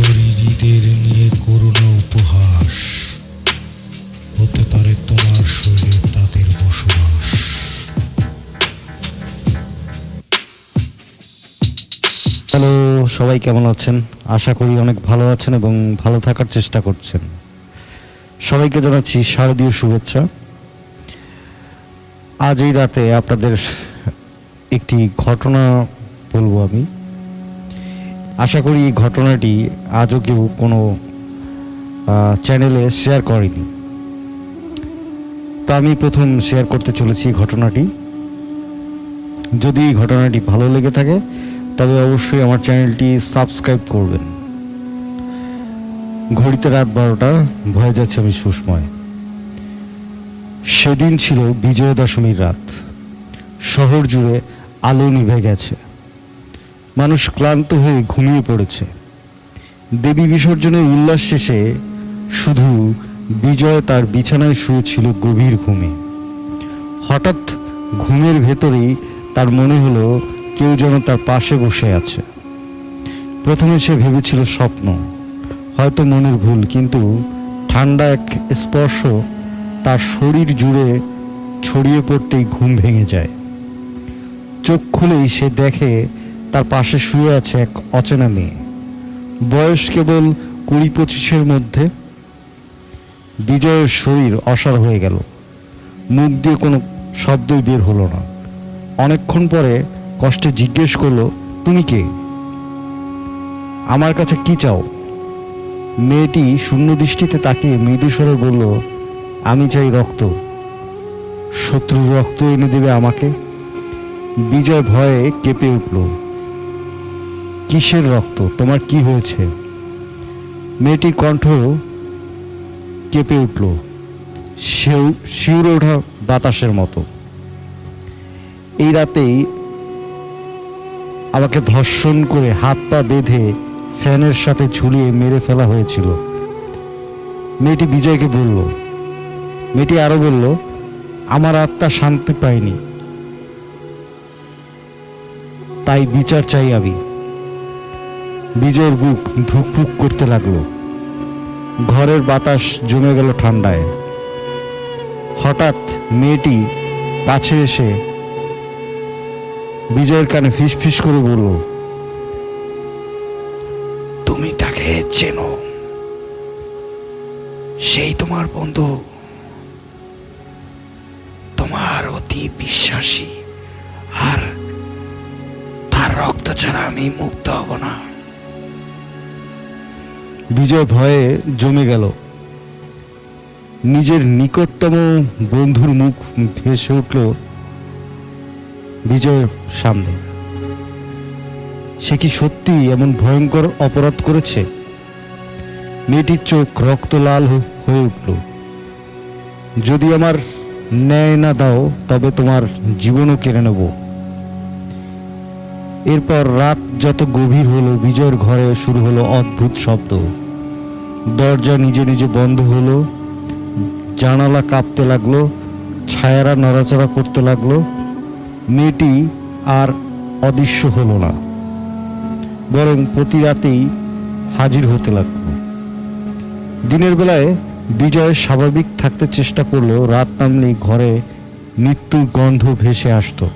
শরীরীদের নিয়ে করুণা উপহাস। হতে পারে তোমার শরীরে তাদের বসবাস। হ্যালো, সবাই কেমন আছেন? আশা করি অনেক ভালো আছেন এবং ভালো থাকার চেষ্টা করছেন। সবাইকে জানাচ্ছি শারদীয় শুভেচ্ছা। আজ এই রাতে আপনাদের একটি ঘটনা বলব আমি। আশা করি এই ঘটনাটি আজও কেউ কোনো চ্যানেলে শেয়ার করেনি। তো আমি প্রথম শেয়ার করতে চলেছি ঘটনাটি। যদি এই ঘটনাটি ভালো লেগে থাকে, তবে অবশ্যই আমার চ্যানেলটি সাবস্ক্রাইব করবেন। ঘড়িতে রাত বারোটা, ভয়ে যাচ্ছে আমি সুষময়। সেদিন ছিল বিজয়া দশমীর রাত। শহর জুড়ে আলো নিভে গেছে। মানুষ ক্লান্ত হয়ে ঘুমিয়ে পড়েছে। দেবী বিসর্জনের উল্লাস শেষে শুধু বিজয় তার বিছানায় শুয়েছিল গভীর ঘুমে। হঠাৎ ঘুমের ভেতরেই তার মনে হলো কেউ যেন তার পাশে বসে আছে। প্রথমে সে ভেবেছিল স্বপ্ন, হয়তো মনের ভুল, কিন্তু ঠান্ডা এক স্পর্শ তার শরীর জুড়ে ছড়িয়ে পড়তেই ঘুম ভেঙে যায়। চোখ খুলেই সে দেখে তার পাশে শুয়ে আছে এক অচেনা মেয়ে। বয়স কেবল কুড়ি পঁচিশের মধ্যে। বিজয়ের শরীর অসাড় হয়ে গেল। মুখ দিয়ে কোনো শব্দই বের হলো না। অনেকক্ষণ পরে কষ্টে জিজ্ঞেস করল, তুমি কে? আমার কাছে কি চাও? মেয়েটি শূন্য দৃষ্টিতে তাকিয়ে মৃদু স্বরে বলল, আমি চাই রক্ত। শত্রুর রক্ত এনে দেবে আমাকে। বিজয় ভয়ে কেঁপে উঠল। কিসের রক্ত? তোমার কি হয়েছে? মেয়েটির কণ্ঠ কেঁপে উঠল। শিউরে ওঠা বাতাসের মতো। এই রাতেই আমাকে ধর্ষণ করে হাত পা বেঁধে ফ্যানের সাথে ঝুলিয়ে মেরে ফেলা হয়েছিল। মেয়েটি বিজয়কে বলল, মেয়েটি আরও বলল, আমার আত্মা শান্তি পায়নি তাই বিচার চাই আমি। বিজয়ের বুক ধুকপুক করতে লাগল। ঘরের বাতাস জমে গেল ঠান্ডায়। হঠাৎ মেয়েটি কাছে এসে বিজয়ের কানে ফিস ফিস করে বলল, তুমি তাকে চেনো। সেই তোমার বন্ধু। তোমার অতি বিশ্বাসী। আর তার রক্ত ছাড়া আমি মুক্ত হব না। বিজয় ভয়ে জমে গেল। নিজের নিকটতম বন্ধুর মুখ ভেসে উঠল বিজয়ের সামনে। সে কি সত্যি এমন ভয়ঙ্কর অপরাধ করেছে? মেয়েটির চোখ রক্ত লাল হয়ে উঠল। যদি আমার ন্যায় না দাও, তবে তোমার জীবনও কেড়ে নেব। এরপর রাত যত গভীর হলো, বিজয়ের ঘরে শুরু হলো অদ্ভুত শব্দ। দরজা নিজে নিজে বন্ধ হলো, জানালা কাঁপতে লাগল, ছায়ারা নড়াচড়া করতে লাগল। মেয়েটি আর অদৃশ্য হলো না, বরং প্রতি রাতেই হাজির হতে লাগল। দিনের বেলায় বিজয় স্বাভাবিক থাকতে চেষ্টা করলেও রাত নামলেই ঘরে মৃত্যুর গন্ধ ভেসে আসতো।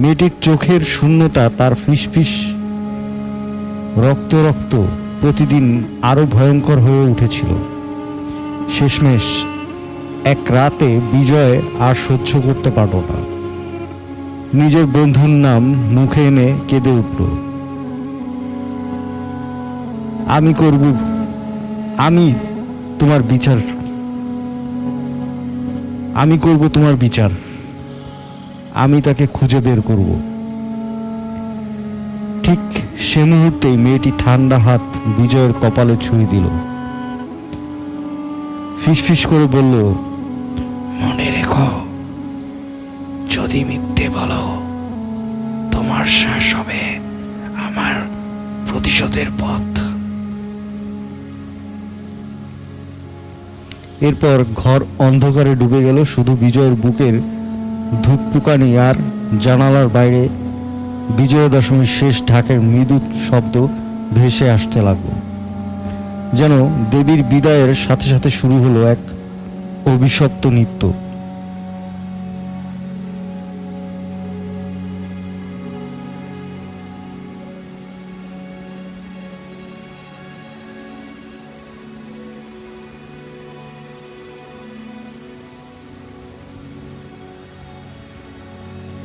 মেয়েটির চোখের শূন্যতা তার ফিসফিস রক্ত রক্ত প্রতিদিন আরও ভয়ঙ্কর হয়ে উঠেছিল। শেষমেশ এক রাতে বিজয় আর সহ্য করতে পারল না। নিজের বন্ধুর নাম মুখে এনে কেঁদে উঠল। আমি করব, আমি তোমার বিচার। আমি করব তোমার বিচার। আমি তাকে খুঁজে বের করব। ঠিক সে মুহূর্তেই মেয়েটি ঠান্ডা হাত বিজয়ের কপালে ছুঁয়ে দিল। ফিসফিস করে বলল মনে রেখো যদি মিথ্যে বলো তোমার শেষ হবে আমার প্রতিশোধের পথ। এরপর ঘর অন্ধকারে ডুবে গেল শুধু বিজয়ের বুকের ধূপপুকানি আর জানালার বাইরে বিজয়া দশমীর শেষ ঢাকের মৃদু শব্দ ভেসে আসতে লাগল। যেন দেবীর বিদায়ের সাথে সাথে শুরু হলো এক অভিশপ্ত নৃত্য।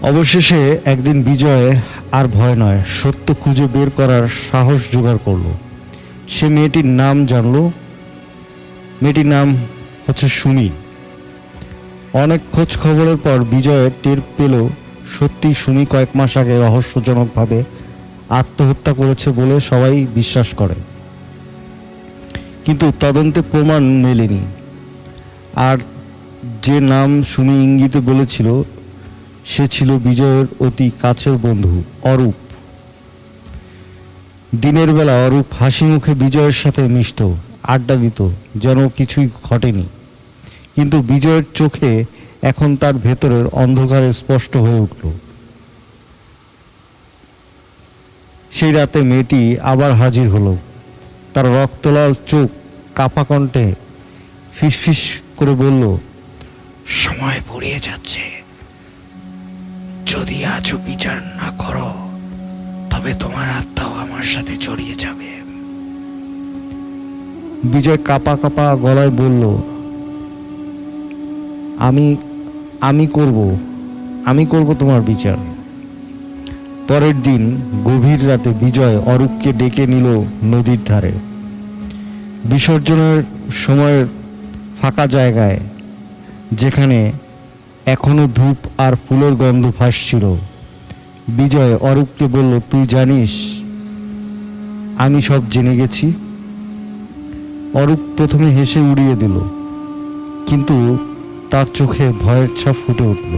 অবশেষে একদিন বিজয় আর ভয় নয়, সত্য খুঁজে বের করার সাহস জোগাড় করল। সে মেয়েটির নাম জানলো। মেয়েটির নাম হচ্ছে সুমি। অনেক খোঁজ খবরের পর বিজয় টের পেল, সত্যি সুমি কয়েক মাস আগে রহস্যজনকভাবে আত্মহত্যা করেছে বলে সবাই বিশ্বাস করে। কিন্তু তদন্তে প্রমাণ মেলেনি। আর যে নাম সুমি ইঙ্গিতে বলেছিল সে ছিল বিজয়ের অতি কাছের বন্ধু, অরূপ। দিনের বেলা অরূপ হাসি মুখে বিজয়ের সাথে মিশত, আড্ডা দিত, যেন কিছুই ঘটেনি। কিন্তু বিজয়ের চোখে এখন তার ভেতরের অন্ধকারে স্পষ্ট হয়ে উঠল। সেই রাতে মেয়েটি আবার হাজির হলো। তার রক্তলাল চোখ কাপা কণ্ঠে ফিসফিস করে বলল, সময় পড়িয়ে যাচ্ছে। যদি আজও বিচার না করো, তবে তোমার আত্মাও আমার সাথে জড়িয়ে যাবে। বিজয় কাপা কাপা গলায় বলল, আমি আমি করব আমি করব তোমার বিচার। পরের দিন গভীর রাতে বিজয় অরূপকে ডেকে নিল নদীর ধারে। বিসর্জনের সময়ের ফাঁকা জায়গায়, যেখানে এখনও ধূপ আর ফুলের গন্ধ ভাসছিল। বিজয় অরূপকে বলল, তুই জানিস, আমি সব জেনে গেছি। অরূপ প্রথমে হেসে উড়িয়ে দিল, কিন্তু তার চোখে ভয়ের ছাপ ফুটে উঠল।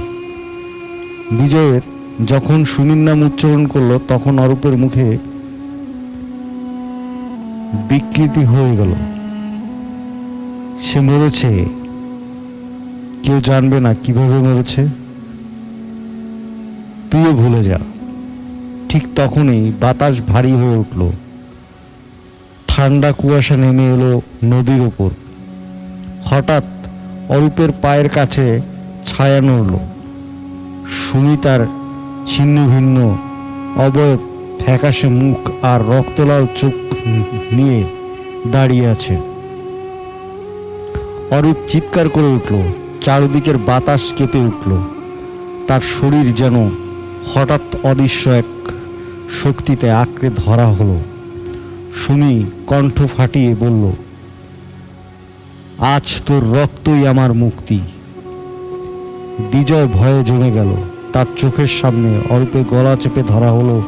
বিজয়ের যখন সুমির নাম উচ্চারণ করল, তখন অরূপের মুখে বিকৃতি হয়ে গেল। সে মরেছে কেউ জানবে না কীভাবে মরেছে। তুইও ভুলে যা। ঠিক তখনই বাতাস ভারী হয়ে উঠল। ঠান্ডা কুয়াশা নেমে এলো নদীর ওপর। হঠাৎ অল্পের পায়ের কাছে ছায়া নড়ল। সুমি তার ছিন্ন ভিন্ন অবয়ব ফ্যাকাশে মুখ আর রক্তলাল চোখ নিয়ে দাঁড়িয়ে আছে। অরূপ চিৎকার করে উঠল চারদিকের বাতাস কেঁপে উঠল। তার শরীর যেন হঠাৎ অদৃশ্য এক শক্তিতে আঁকড়ে ধরা হলো। সুমি কণ্ঠ ফাটিয়ে বলল, আজ তোর রক্তই আমার মুক্তি। বিজয় ভয়ে জমে গেল। তার চোখের সামনে অল্পে গলা চেপে ধরা হলো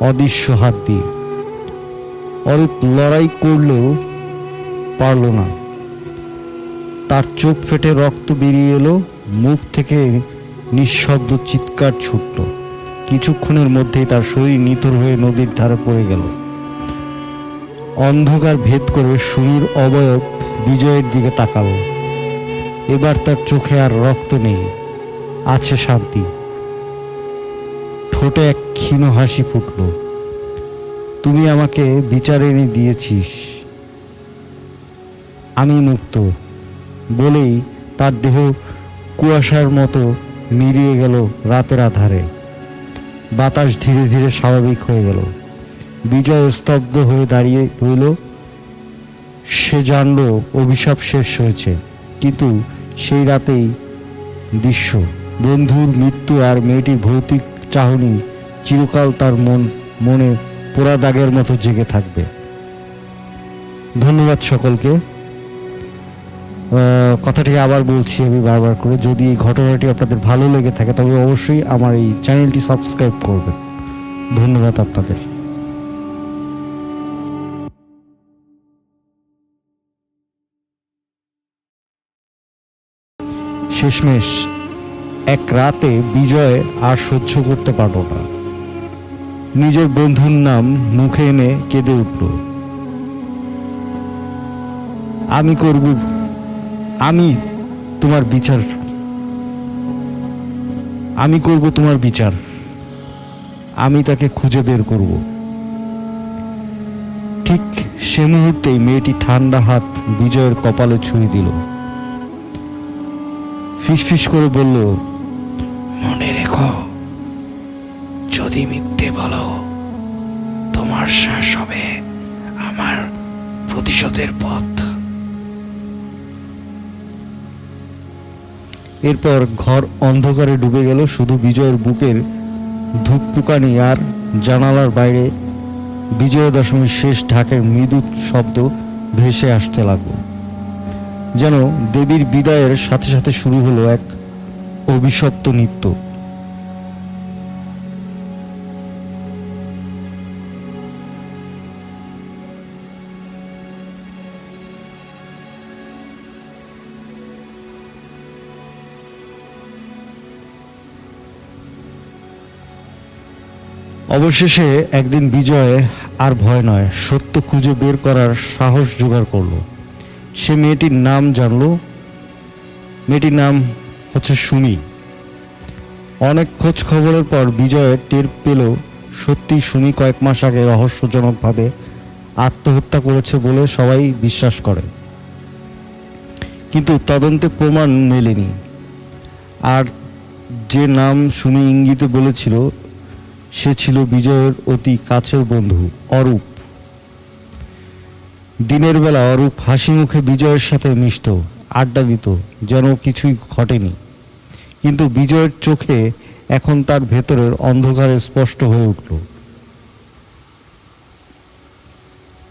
অদৃশ্য হাত দিয়ে। অল্প লড়াই করলেও পারল না। তার চোখ ফেটে রক্ত বেরিয়ে এলো, মুখ থেকে নিঃশব্দ চিৎকার ছুটল। কিছুক্ষণের মধ্যেই তার শরীর নিথর হয়ে নদীর ধারে পড়ে গেল। অন্ধকার ভেদ করে সুমির অবয়ব বিজয়ের দিকে তাকালো। এবার তার চোখে আর রক্ত নেই, আছে শান্তি। ঠোঁটে এক ক্ষীণ হাসি ফুটল। তুমি আমাকে বিচার এনে দিয়েছিস। আমি মুক্ত। বলেই তার দেহ কুয়াশার মতো মিলিয়ে গেল রাতের আধারে। বাতাস ধীরে ধীরে স্বাভাবিক হয়ে গেল। বিজয় স্তব্ধ হয়ে দাঁড়িয়ে রইল। সে জানল অভিশাপ শেষ হয়েছে, কিন্তু সেই রাতেই দৃশ্য। বন্ধুর মৃত্যু আর মেয়েটির ভৌতিক চাহনি চিরকাল তার মন, মনে পোড়া দাগের মতো জেগে থাকবে। ধন্যবাদ সকলকে। কথাটি আবার বলছি আমি বারবার করে, যদি এই ঘটনাটি আপনাদের ভালো লেগে থাকে, তবে অবশ্যই আমার এই চ্যানেলটি সাবস্ক্রাইব করবেন। ধন্যবাদ আপনাদের। শেষমেশ, এক রাতে বিজয় আর সহ্য করতে পারল না। নিজের বন্ধুর নাম মুখে এনে কেঁদে উঠল। আমি করব আমি তোমার বিচার। আমি করব তোমার বিচার। আমি তাকে খুঁজে বের করব। ঠিক সে মুহূর্তেই মেয়েটি ঠান্ডা হাত বিজয়ের কপালে ছুঁয়ে দিল। ফিসফিস করে বলল, মনে রেখো, যদি মিথ্যে বলো, তোমার শেষ হবে আমার প্রতিশোধের পথ। এরপর ঘর অন্ধকারে ডুবে গেল, শুধু বিজয়ের বুকের ধূপপুকানি আর জানালার বাইরে বিজয়া দশমীর শেষ ঢাকের মৃদু শব্দ ভেসে আসতে লাগল। যেন দেবীর বিদায়ের সাথে সাথে শুরু হলো এক অভিশপ্ত নৃত্য। অবশেষে একদিন বিজয় আর ভয় নয়, সত্য খুঁজে বের করার সাহস জোগাড় করল। সে মেয়েটির নাম জানলো। মেয়েটির নাম হচ্ছে সুমি। অনেক খোঁজ খবরের পর বিজয় টের পেল, সত্যি সুমি কয়েক মাস আগে রহস্যজনকভাবে আত্মহত্যা করেছে বলে সবাই বিশ্বাস করে। কিন্তু তদন্তে প্রমাণ মেলেনি। আর যে নাম সুমি ইঙ্গিতে বলেছিল সে ছিল বিজয়ের অতি কাছের বন্ধু, অরূপ। দিনের বেলা অরূপ হাসি মুখে বিজয়ের সাথে মিশত, আড্ডা দিত, যেন কিছুই ঘটেনি। কিন্তু বিজয়ের চোখে এখন তার ভেতরের অন্ধকারে স্পষ্ট হয়ে উঠল।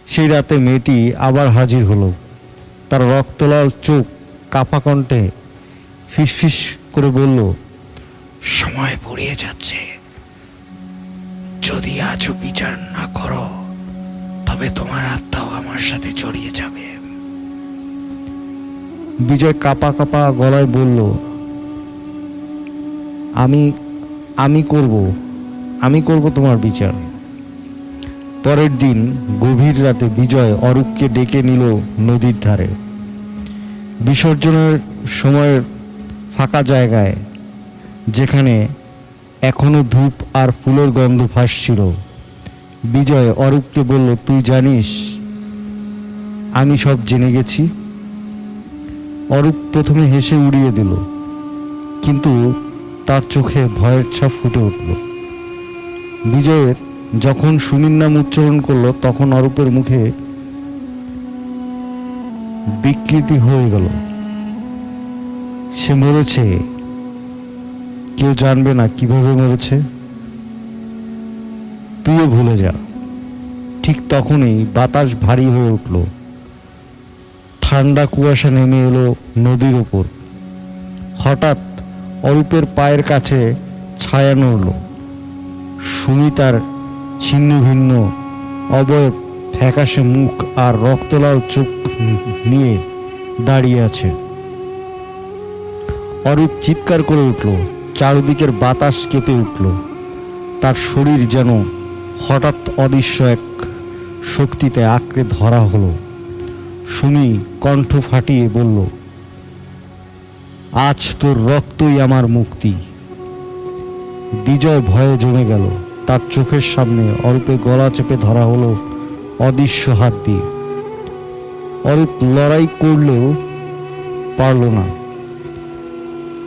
সেই রাতে মেয়েটি আবার হাজির হলো। তার রক্তলাল চোখ কাপা কণ্ঠে ফিসফিস করে বলল, সময় পড়িয়ে যাচ্ছে। যদি আজও বিচার না করো, তবে তোমার আত্মাও আমার সাথে জড়িয়ে যাবে। বিজয় কাপা কাপা গলায় বলল, আমি আমি করব আমি করব তোমার বিচার। পরের দিন গভীর রাতে বিজয় অরূপকে ডেকে নিল নদীর ধারে। বিসর্জনের সময়ের ফাঁকা জায়গায়, যেখানে এখনও ধূপ আর ফুলের গন্ধ ভাসছিল। বিজয় অরূপকে বলল, তুই জানিস, আমি সব জেনে গেছি। অরূপ প্রথমে হেসে উড়িয়ে দিল, কিন্তু তার চোখে ভয়ের ছাপ ফুটে উঠল। বিজয়ের যখন সুমির নাম উচ্চারণ করল, তখন অরূপের মুখে বিকৃতি হয়ে গেল। সে মরেছে কেউ জানবে না কীভাবে মরেছে। তুইও ভুলে যা। ঠিক তখনই বাতাস ভারী হয়ে উঠল। ঠান্ডা কুয়াশা নেমে এলো নদীর ওপর। হঠাৎ অল্পের পায়ের কাছে ছায়া নড়ল। সুমি তার ছিন্ন ভিন্ন অবয়ব ফ্যাকাশে মুখ আর রক্তলাল চোখ নিয়ে দাঁড়িয়ে আছে। অরূপ চিৎকার করে উঠল চারদিকের বাতাস কেঁপে উঠল। তার শরীর যেন হঠাৎ অদৃশ্য এক শক্তিতে আঁকড়ে ধরা হলো। সুমি কণ্ঠ ফাটিয়ে বলল, আজ তোর রক্তই আমার মুক্তি। বিজয় ভয়ে জমে গেল। তার চোখের সামনে অল্পে গলা চেপে ধরা হলো অদৃশ্য হাত দিয়ে। অল্প লড়াই করলেও পারল না।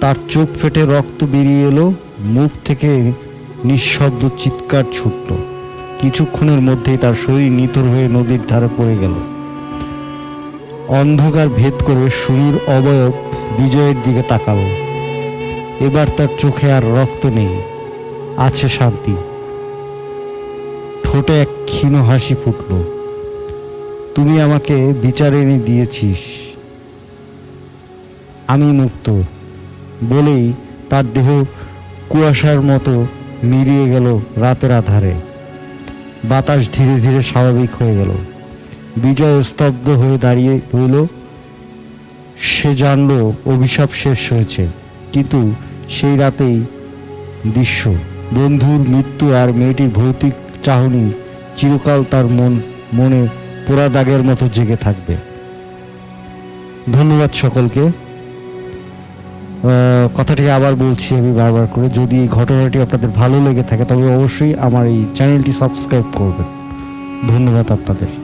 তার চোখ ফেটে রক্ত বেরিয়ে এলো, মুখ থেকে নিঃশব্দ চিৎকার ছুটল। কিছুক্ষণের মধ্যেই তার শরীর নিথর হয়ে নদীর ধারে পড়ে গেল। অন্ধকার ভেদ করে সুমির অবয়ব বিজয়ের দিকে তাকালো। এবার তার চোখে আর রক্ত নেই, আছে শান্তি। ঠোঁটে এক ক্ষীণ হাসি ফুটল। তুমি আমাকে বিচার এনে দিয়েছিস। আমি মুক্ত। বলেই তার দেহ কুয়াশার মতো মিলিয়ে গেল রাতের আধারে। বাতাস ধীরে ধীরে স্বাভাবিক হয়ে গেল। বিজয় স্তব্ধ হয়ে দাঁড়িয়ে রইল। সে জানল অভিশাপ শেষ হয়েছে, কিন্তু সেই রাতেই দৃশ্য। বন্ধুর মৃত্যু আর মেয়েটির ভৌতিক চাহনি চিরকাল তার মন, মনে পোড়া দাগের মতো জেগে থাকবে। ধন্যবাদ সকলকে। কথাটি আবার বলছি আমি বারবার করে, যদি এই ঘটনাটি আপনাদের ভালো লেগে থাকে তবে অবশ্যই আমার এই চ্যানেলটি সাবস্ক্রাইব করবেন। ধন্যবাদ আপনাদের।